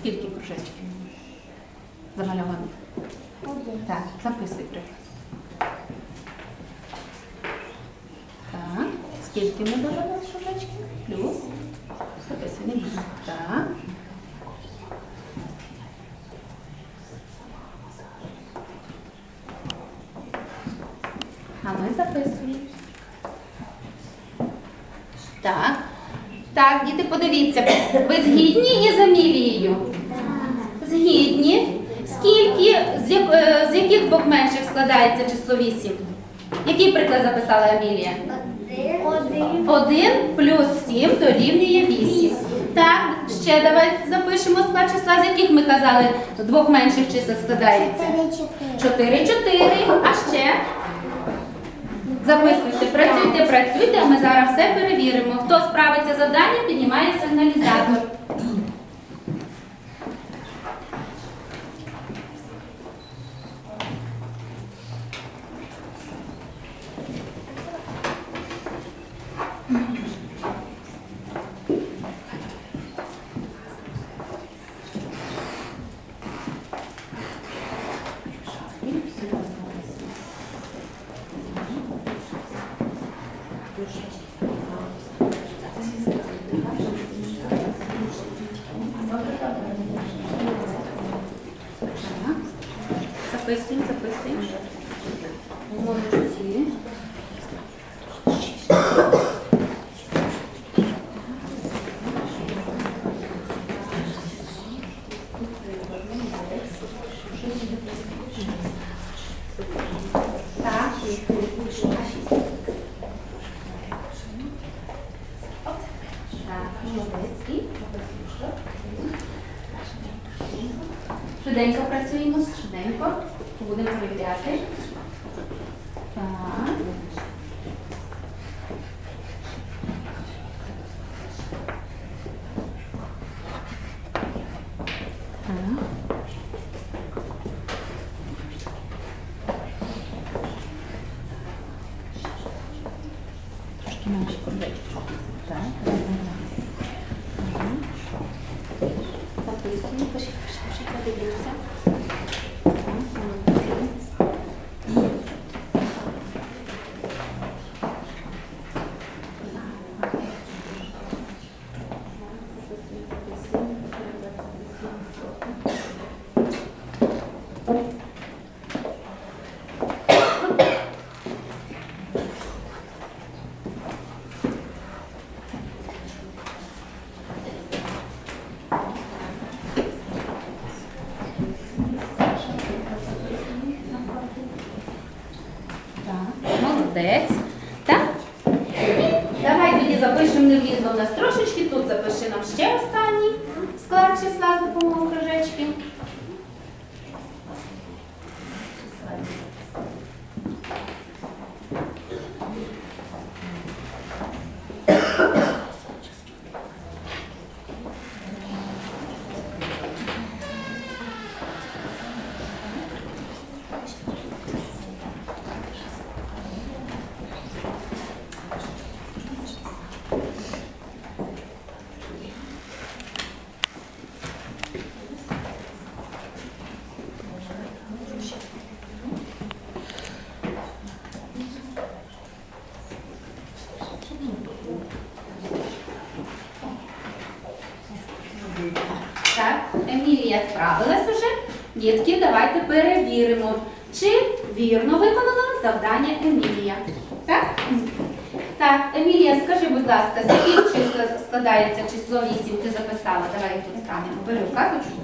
Скільки кружечків? Замальованих. Один. Так, записуй приклад. Так, скільки ми додали кружечків? Плюс. Записуй, не бійся. Так. А ми записуємо. Так. Так, діти, подивіться. Ви згідні із Амілією? Згідні. Скільки, з, як- е, з яких двох менших складається число 8? Який приклад записала Амілія? Один. 1 плюс 7 дорівнює 8. Так, ще давай запишемо склад числа, з яких ми казали, двох менших чисел складається. Чотири, чотири. 4, 4, а ще? Записуйте, працюйте, працюйте, а ми зараз все перевіримо. Хто справиться завданням, піднімає сигналізатор. Записуємо, записуємо. Молодці. Так. Так, молодець. І Швиденько працюємо, швиденько. Будемо перевіряти. Так. Так. Трошки менше кружечки. Так. Ага. Записуємо, пиши, пиши, пиши, подивіться. Так, молодці. Так, молодець. Так? Давай тоді запишемо не влізло в нас трошечки. Тут запиши нам ще останній склад числа з допомогою кружечки. Так, Емілія справилась уже. Дітки, давайте перевіримо, чи вірно виконала завдання Емілія. Так? Так, Емілія, скажи, будь ласка, з яких чисел складається число 8? Ти записала. Давай тут станемо. Бери вказочку.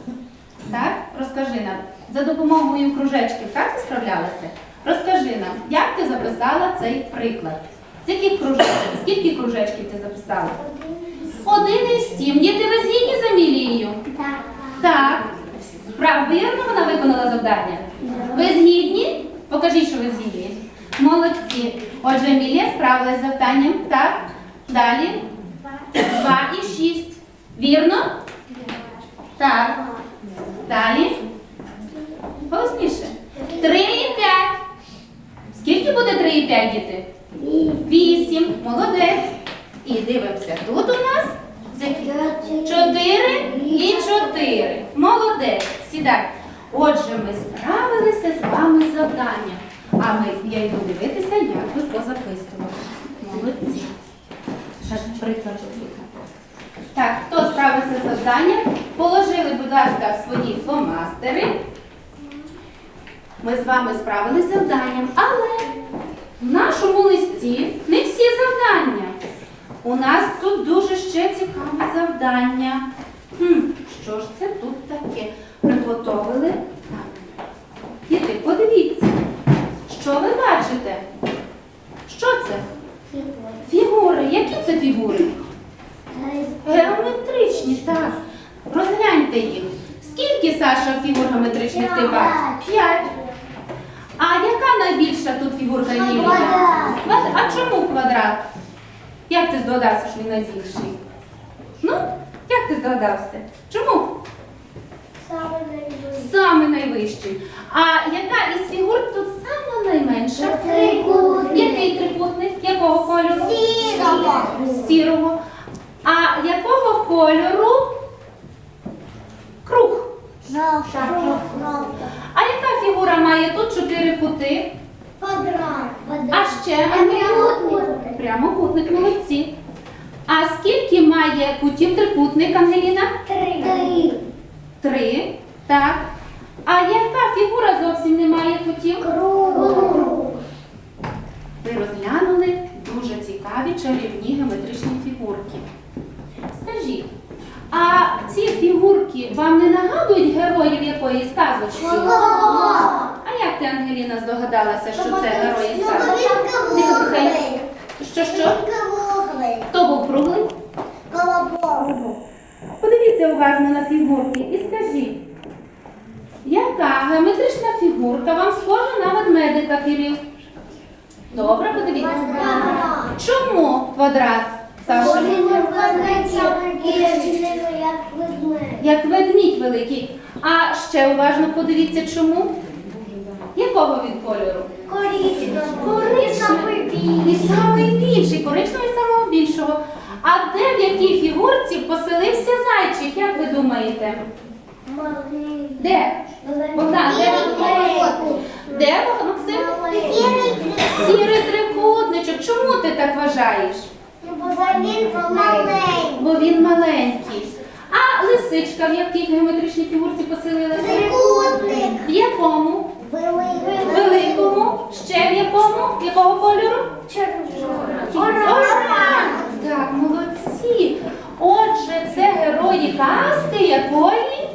Так, розкажи нам. За допомогою кружечків, так ти справлялася? Розкажи нам, як ти записала цей приклад? З яких кружечків? Скільки кружечків ти записала? Один із сім. Діти, ви згідні з Емілією? Так. Так. Справ вірно вона виконала завдання? Ви згідні? Покажіть, що ви згідні. Молодці. Отже, Емілія справилась з завданням. Так. Далі. Два і шість. Вірно? Так. Далі. Голосніше. Три і п'ять. Скільки буде три і п'ять, діти? Вісім. Молодець. І дивимося. Тут у нас? Чотири і чотири. Молодець. Сідай. Отже, ми справилися з вами з завданням. А ми, я йду дивитися, як ви позаписували. Молодці. Так, хто справився з завданням? Положили, будь ласка, свої фломастери. Ми з вами справилися з завданням, але в нашому листі не всі завдання. У нас тут дуже ще цікаве завдання. Хм, що ж це тут таке? Приготовили? Так. Діти, подивіться, що ви бачите? Що це? Фігури. Які це фігури? Геометричні, так. Розгляньте їх. Скільки, Саша, фігур геометричних ти бачиш? П'ять. А яка найбільша тут фігурка? Квадрат. А чому квадрат? Як ти здогадався, що він найбільший? Ну, як ти здогадався? Чому? Саме найвищий. А яка із фігур тут саме найменша? Трикутник. Який трикутник? Якого кольору? Сірого. Сірого. А якого кольору? Круг. А яка фігура має тут чотири кути? А ще Прямокутник. Прямокутник, молодці. А скільки має кутів трикутник, Ангеліна? Три. Три. Так. А яка фігура зовсім не має кутів? Круг. Ви розглянули дуже цікаві чарівні геометричні фігурки. Скажіть, а ці фігурки вам не нагадують героїв якоїсь сказочки? А як ти, Ангеліна, здогадалася, що це герої сказочки? Тихо, тихо. Що що? Хто був круглий? Подивіться уважно на фігурки і скажіть, яка геометрична фігурка вам схожа на ведмедика, Кирил? Добре, подивіться. Чому квадрат, Саша? Як ведмідь великий. А ще уважно подивіться, чому? Якого він кольору? І самий більший, коричневий самого більшого. А де в якій фігурці поселився зайчик, як ви думаєте? Де? Богдан, де? Де, Максим? Сірий трикутничок. Чому ти так вважаєш? Бо він маленький. А лисичка в якій геометричній фігурці поселилася? В якому? Великому? Ще в якому? Якого кольору? Оранж! Так, молодці. Отже, це герої казки якої?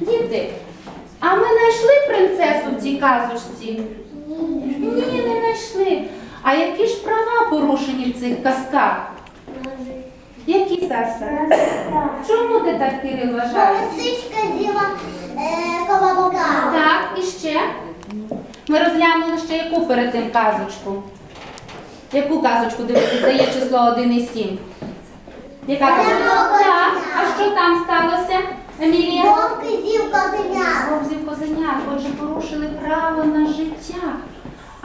Діти, а ми знайшли принцесу в цій казочці? Ні, не знайшли. А які ж права порушені в цих? Які, Саша? Чому ти так, Кирил, вважаєш? Лисичка з'їла е, колобка. Так, і ще. Ми розглянули ще яку перед тим казочку. Яку казочку дивитися? Дає число 1 і 7. Яка казочка? Так. А що там сталося, Емілія? Вовк з'їв козеня. Вовзів козенят, отже, порушили право на життя.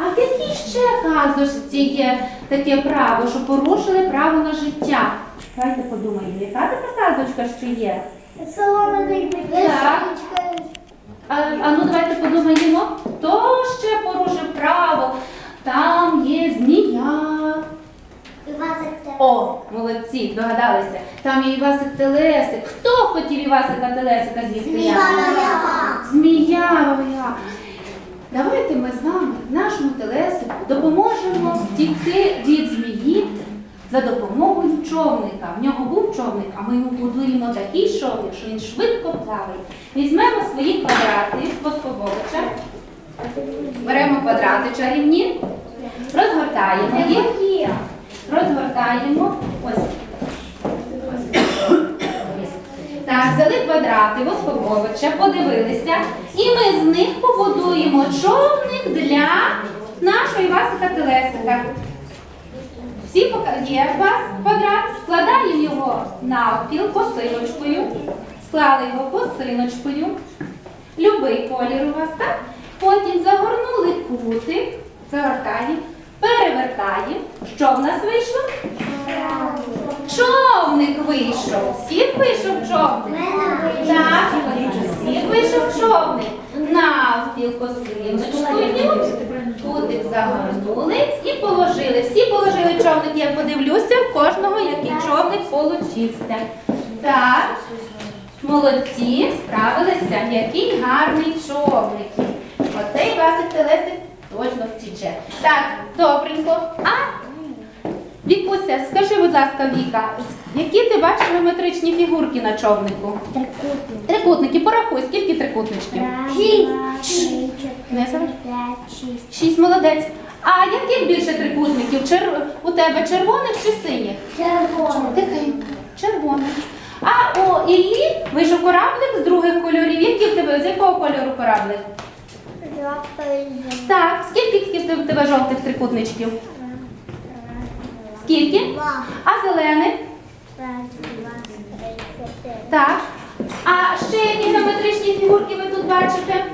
А в якій ще казочці є таке право, що порушили право на життя? Давайте подумаємо, яка така казочка ще є? Соломиний Так. А, а ну давайте подумаємо, хто ще порушив право? Там є змія. О, молодці, догадалися. Там є Івасик Телесик. Хто хотів Івасика Телесика з'їсти? Змія. Змія. моя. Давайте ми з вами нашому телесику допоможемо втікти від змії за допомогою човника. В нього був човник, а ми йому будуємо такий човник, що він швидко плаває. Візьмемо свої квадрати Воскововича, беремо квадрати чарівні, розгортаємо їх, розгортаємо. Ось. Так, взяли квадрати Воскововича, подивилися, і ми з них побудуємо човник для нашого Івасика Телесика. Всі є у вас квадрат, складаємо його навпіл косиночкою, склали його косиночкою. Любий колір у вас, так? Потім загорнули кутик, загортаємо, перевертаємо. Що в нас вийшло? Човник вийшов. Сів вийшов човник. Так, сів вийшов човник. Навпіл косиночкою. Кутик загорнули і положили. Всі положили човник. Я подивлюся в кожного, який човник получився. Так, молодці, справилися. Який гарний човник. Оцей Васик Телесик точно втіче. Так, добренько. А Вікуся, скажи, будь ласка, Віка, які ти бачиш геометричні фігурки на човнику? Трикутник. Трикутники, порахуй, скільки трикутничків? Шість. шість. Шість, молодець. А яких більше трикутників? Чер... У тебе червоних чи синіх? Червоний. Тихенько, червоних. А у Іллі вийшов кораблик з других кольорів. Які в тебе? З якого кольору кораблик? Жовтий. Так, скільки в тебе жовтих трикутничків? Скільки? Два. А зелених? Раз, два, три, чотири. Так. А ще які геометричні фігурки ви тут бачите?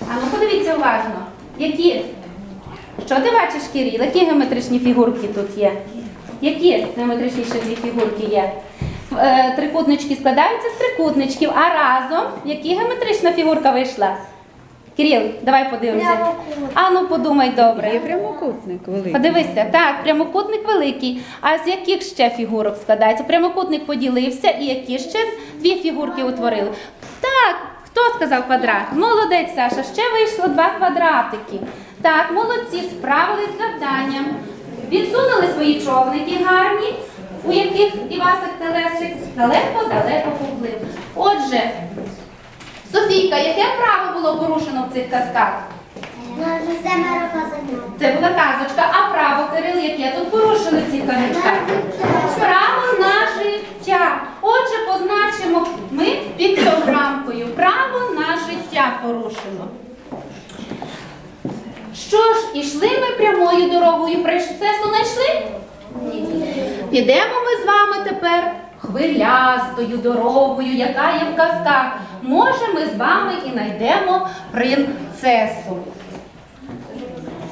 А ну подивіться уважно. Які? Що ти бачиш, Кирил? Які геометричні фігурки тут є? Які геометричні ще дві фігурки є? Е, трикутнички складаються з трикутничків, а разом які геометрична фігурка вийшла? Кирил, давай подивимося. Прямокутник. А ну подумай добре. Є прямокутник великий. Подивися, так, прямокутник великий. А з яких ще фігурок складається? Прямокутник поділився, і які ще дві фігурки утворили? Так, хто сказав квадрат? Молодець, Саша, ще вийшло два квадратики. Так, молодці, справились з завданням. Відсунули свої човники гарні, у яких Івасик Телесик далеко-далеко поплив. Отже, Софійка, яке право було порушено в цих казках? Це була казочка, а право Кирил, яке тут порушили ці казочка? Право на життя. Отже, позначимо ми піктограмкою. Право на життя порушено. Що ж, ішли ми прямою дорогою, принцесу знайшли? Підемо ми з вами тепер хвилястою дорогою, яка є в казках. Може, ми з вами і знайдемо принцесу.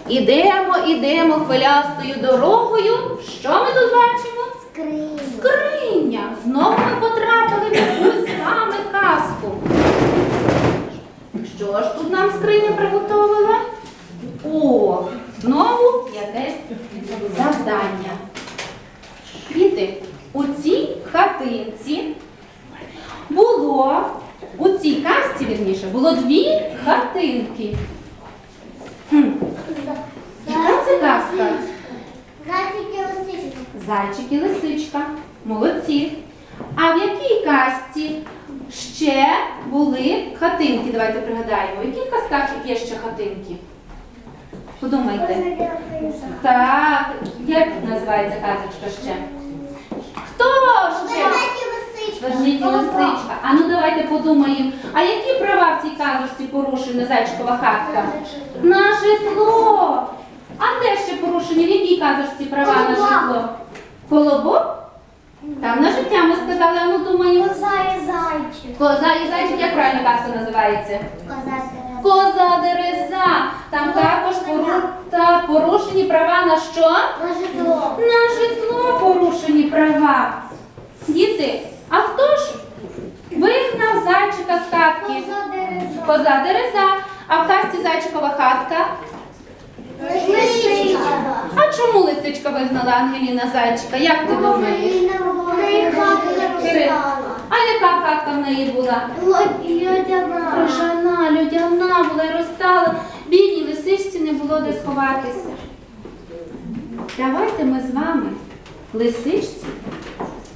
Ідемо, ідемо хвилястою дорогою. Що ми тут бачимо? Скриня. Скриня. Знову ми потрапили в якусь з вами казку. Що ж тут нам скриня приготовила? О, знову якесь завдання. Діти, у цій хатинці було, у цій казці, вірніше, було дві хатинки. Хм, яка це казка? Графіки лисички. Зайчик і лисичка. Молодці. А в якій казці ще були хатинки? Давайте пригадаємо. В яких казках є ще хатинки? Подумайте. Так, як називається казочка ще? Хто ще? Верніть лисичка. А ну давайте подумаємо. А які права в цій казочці порушені зайчикова хатка? На житло. А де ще порушені? В якій казочці права на житло? Колобок? Там на життя ми сказали, а ну думаємо. Коза і зайчик. Коза і зайчик, як правильно казка називається? Коза Тереза. Коза дереза. Там також пору... та, порушені права на що? На житло. На житло порушені права. Діти, а хто ж вигнав зайчика з хатки? Коза дереза. А в казці зайчикова хатка? Лисичка. А чому лисичка вигнала Ангеліна зайчика? Як ти думаєш? А яка хатка в неї була? Крижана, людяна була і розстала. Бідній лисичці не було де сховатися. Давайте ми з вами, лисичці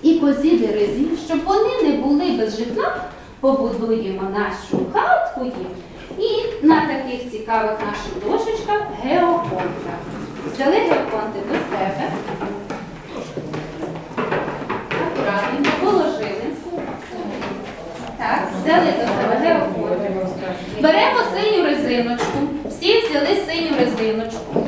і козі дерезі, щоб вони не були без житла, побудуємо нашу хатку їм. І на таких цікавих наших дошечках геоконта. Взяли геоконти до себе. Акуратненько положили. Так, взяли до себе геоконти. Беремо синю резиночку. Всі взяли синю резиночку.